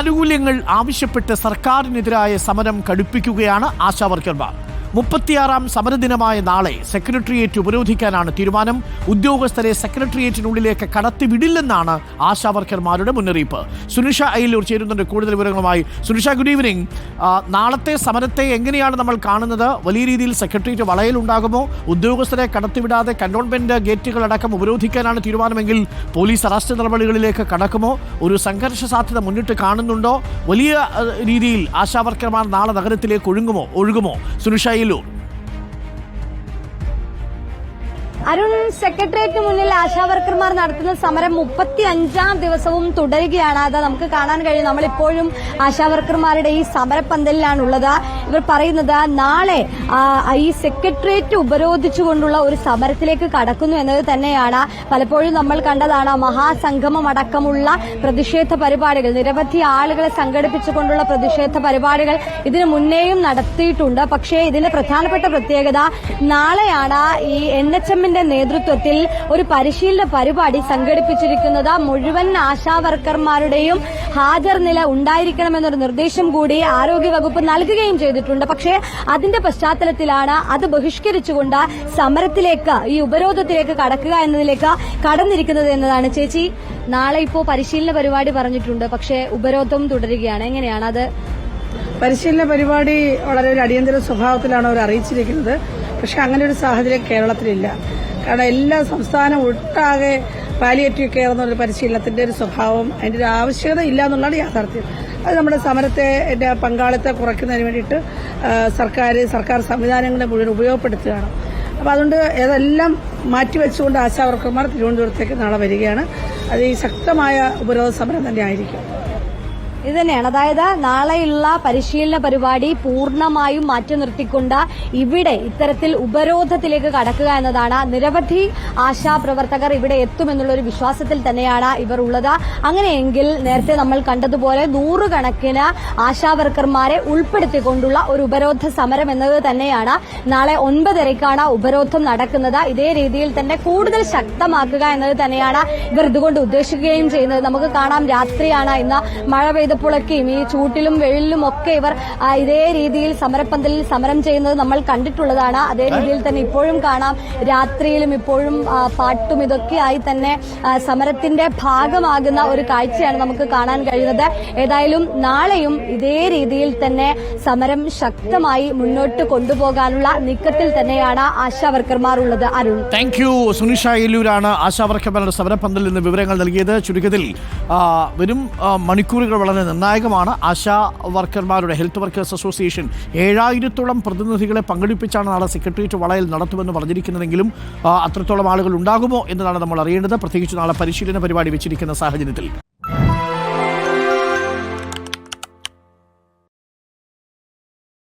ആനുകൂല്യങ്ങൾ ആവശ്യപ്പെട്ട് സർക്കാരിനെതിരായ സമരം കടുപ്പിക്കുകയാണ് ആശാവർക്കർമാർ മുപ്പത്തിയാറാം സമരദിനമായ നാളെ സെക്രട്ടേറിയറ്റ് ഉപരോധിക്കാനാണ് തീരുമാനം. ഉദ്യോഗസ്ഥരെ സെക്രട്ടേറിയറ്റിനുള്ളിലേക്ക് കടത്തിവിടില്ലെന്നാണ് ആശാവർക്കർമാരുടെ മുന്നറിയിപ്പ്. സുനിഷ അയ്യലൂർ ചേരുന്നുണ്ട്. കൂടുതൽ വിവരങ്ങളുമായി സുനിഷ ഗുഡ് ഈവനിങ് നാളത്തെ സമരത്തെ എങ്ങനെയാണ് നമ്മൾ കാണുന്നത്? വലിയ രീതിയിൽ സെക്രട്ടേറിയറ്റ് വളയലുണ്ടാകുമോ ഉദ്യോഗസ്ഥരെ കടത്തിവിടാതെ കന്റോൺമെന്റ് ഗേറ്റുകളടക്കം ഉപരോധിക്കാനാണ് തീരുമാനമെങ്കിൽ പോലീസ് അറസ്റ്റ് നടപടികളിലേക്ക് കടക്കുമോ? ഒരു സംഘർഷ സാധ്യത മുന്നിട്ട് കാണുന്നുണ്ടോ? വലിയ രീതിയിൽ ആശാവർക്കർമാർ നാളെ നഗരത്തിലേക്ക് ഒഴുങ്ങുമോ ഒഴുകുമോ? സുനിഷ Taylor. അരുൺ സെക്രട്ടേറിയറ്റിന് മുന്നിൽ ആശാവർക്കർമാർ നടത്തുന്ന സമരം മുപ്പത്തി അഞ്ചാം ദിവസവും തുടരുകയാണ്. അത് നമുക്ക് കാണാൻ കഴിയും. നമ്മളിപ്പോഴും ആശാവർക്കർമാരുടെ ഈ സമരപ്പന്തലിലാണ് ഉള്ളത് ഇവർ പറയുന്നത് നാളെ ഈ സെക്രട്ടേറിയറ്റ് ഉപരോധിച്ചുകൊണ്ടുള്ള ഒരു സമരത്തിലേക്ക് കടക്കുന്നു എന്നത് തന്നെയാണ്. പലപ്പോഴും നമ്മൾ കണ്ടതാണ് മഹാസംഗമം അടക്കമുള്ള പ്രതിഷേധ പരിപാടികൾ. നിരവധി ആളുകളെ സംഘടിപ്പിച്ചുകൊണ്ടുള്ള പ്രതിഷേധ പരിപാടികൾ ഇതിനു മുന്നേയും നടത്തിയിട്ടുണ്ട്. പക്ഷേ ഇതിന്റെ പ്രധാനപ്പെട്ട പ്രത്യേകത നാളെയാണ് ഈ എൻ എച്ച് എമ്മിന്റെ നേതൃത്വത്തിൽ ഒരു പരിശീലന പരിപാടി സംഘടിപ്പിച്ചിരിക്കുന്നത് മുഴുവൻ ആശാവർക്കർമാരുടെയും ഹാജർ നില ഉണ്ടായിരിക്കണമെന്നൊരു നിർദ്ദേശം കൂടി ആരോഗ്യവകുപ്പ് നൽകുകയും ചെയ്തിട്ടുണ്ട്. പക്ഷേ അതിന്റെ പശ്ചാത്തലത്തിലാണ് അത് ബഹിഷ്കരിച്ചുകൊണ്ട് സമരത്തിലേക്ക് ഈ ഉപരോധത്തിലേക്ക് കടക്കുക എന്നതിലേക്ക് കടന്നിരിക്കുന്നത് എന്നതാണ്. ചേച്ചി നാളെ ഇപ്പോ പരിശീലന പരിപാടി പറഞ്ഞിട്ടുണ്ട്. പക്ഷേ ഉപരോധം തുടരുകയാണ്. എങ്ങനെയാണ് അത്? പരിശീലന പരിപാടി വളരെ ഒരു അടിയന്തര സ്വഭാവത്തിലാണ് അവർ അറിയിച്ചിരിക്കുന്നത്. പക്ഷെ അങ്ങനെ ഒരു സാഹചര്യം കേരളത്തിലില്ല. കാരണം എല്ലാ സംസ്ഥാനം ഒട്ടാകെ പാലിയേറ്റീവ് കെയർ എന്നുള്ള പരിശീലനത്തിന്റെ ഒരു സ്വഭാവം അതിന്റെ ഒരു ആവശ്യകത ഇല്ല എന്നുള്ളതാണ് യാഥാർത്ഥ്യം. അത് നമ്മുടെ സമരത്തെ പങ്കാളിത്തം കുറയ്ക്കുന്നതിന് വേണ്ടിയിട്ട് സർക്കാർ സർക്കാർ സംവിധാനങ്ങളെ മുഴുവൻ ഉപയോഗപ്പെടുത്തുകയാണ്. അപ്പോൾ അതുകൊണ്ട് ഇതെല്ലാം മാറ്റിവെച്ചുകൊണ്ട് ആശാവർക്കർമാർ തിരുവനന്തപുരത്തേക്ക് നാളെ വരികയാണ് അത് ഈ ശക്തമായ ഉപരോധ സമരം തന്നെ ആയിരിക്കും. ഇത് തന്നെയാണ് അതായത് നാളെയുള്ള പരിശീലന പരിപാടി പൂർണമായും മാറ്റി നിർത്തിക്കൊണ്ട് ഇവിടെ ഇത്തരത്തിൽ ഉപരോധത്തിലേക്ക് കടക്കുക എന്നതാണ് നിരവധി ആശാപ്രവർത്തകർ ഇവിടെ എത്തുമെന്നുള്ള ഒരു വിശ്വാസത്തിൽ തന്നെയാണ് ഇവർ ഉള്ളത്. അങ്ങനെയെങ്കിൽ നേരത്തെ നമ്മൾ കണ്ടതുപോലെ നൂറുകണക്കിന് ആശാവർക്കർമാരെ ഉൾപ്പെടുത്തിക്കൊണ്ടുള്ള ഒരു ഉപരോധ സമരം എന്നത് തന്നെയാണ് നാളെ ഒൻപതരയ്ക്കാണ് ഉപരോധം നടക്കുന്നത്. ഇതേ രീതിയിൽ തന്നെ കൂടുതൽ ശക്തമാക്കുക എന്നത് തന്നെയാണ് ഇവർ ഇതുകൊണ്ട് ഉദ്ദേശിക്കുകയും ചെയ്യുന്നത്. നമുക്ക് കാണാം രാത്രിയാണ് ഇന്ന് മഴ പെയ്തപ്പോഴൊക്കെയും ഈ ചൂട്ടിലും വെയിലിലും ഒക്കെ ഇവർ ഇതേ രീതിയിൽ സമരപ്പന്തലിൽ സമരം ചെയ്യുന്നത് നമ്മൾ കണ്ടിട്ടുള്ളതാണ്. അതേ രീതിയിൽ തന്നെ ഇപ്പോഴും കാണാം. രാത്രിയിലും ഇപ്പോഴും പാട്ടും ഇതൊക്കെയായി തന്നെ സമരത്തിന്റെ ഭാഗമാകുന്ന ഒരു കാഴ്ചയാണ് നമുക്ക് കാണാൻ കഴിയുന്നത്. ഏതായാലും നാളെയും ഇതേ രീതിയിൽ തന്നെ സമരം ശക്തമായി മുന്നോട്ട് കൊണ്ടുപോകാനുള്ള നീക്കത്തിൽ തന്നെയാണ് ആശാവർക്കർമാർ ഉള്ളത്. അരുൺ. താങ്ക് യു സുനിഷ അയ്യലൂരാണ് ആശാവർക്കർമാരുടെ സമരപ്പന്തലിൽ നിന്ന് വിവരങ്ങൾ നൽകിയത്. ചുരുക്കത്തിൽ വരും മണിക്കൂറുകൾ വളരെ നിർണായകമാണ്. ആശാ വർക്കർമാരുടെ ഹെൽത്ത് വർക്കേഴ്സ് അസോസിയേഷൻ ഏഴായിരത്തോളം പ്രതിനിധികളെ പങ്കെടുപ്പിച്ചാണ് നാളെ സെക്രട്ടേറിയറ്റ് വളയൽ നടത്തുമെന്ന് പറഞ്ഞിരിക്കുന്നതെങ്കിലും അത്രത്തോളം ആളുകൾ ഉണ്ടാകുമോ എന്നതാണ് നമ്മൾ അറിയേണ്ടത്. പ്രത്യേകിച്ച് നാളെ പരിശീലന പരിപാടി വെച്ചിരിക്കുന്ന സാഹചര്യത്തിൽ.